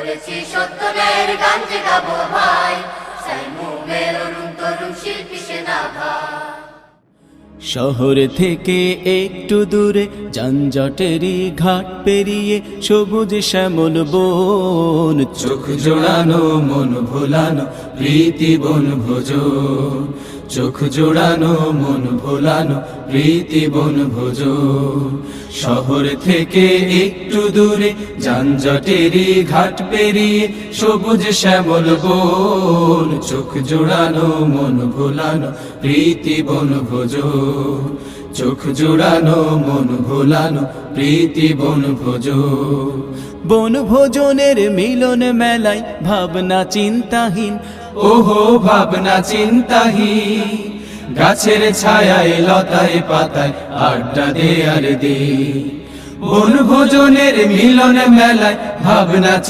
করেছি সত্য ন্যায়ের গান যে গাবো ভাই। অরুণ তরুণ শিল্পী সেনা ভাই। শহর থেকে একটু দূরে যানজটেরই ঘাট পেরিয়ে সবুজ শ্যামল বন, চোখ জোড়ানো, মন ভোলানো, প্রীতি বন ভোজন চোখ জোড়ানো, মন ভোলানো, প্রীতি বন ভোজন শহর থেকে একটু দূরে যানজটেরই ঘাট পেরিয়ে সবুজ শ্যামল বন। চোখ জোড়ানো, মন ভোলানো, প্রীতি বন ভোজন চোখ জোড়ানো, মন ভোলানো, প্রীতি বন ভোজন বন ভোজনের মিলন মেলায় ভাবনা চিন্তাহীন ওহো, ভাবনা চিন্তাহীন গাছের ছায়ায়, লতায়, পাতায় আড্ডা দে আর দে বন ভোজনের মিলন মেলায়, ভাবনা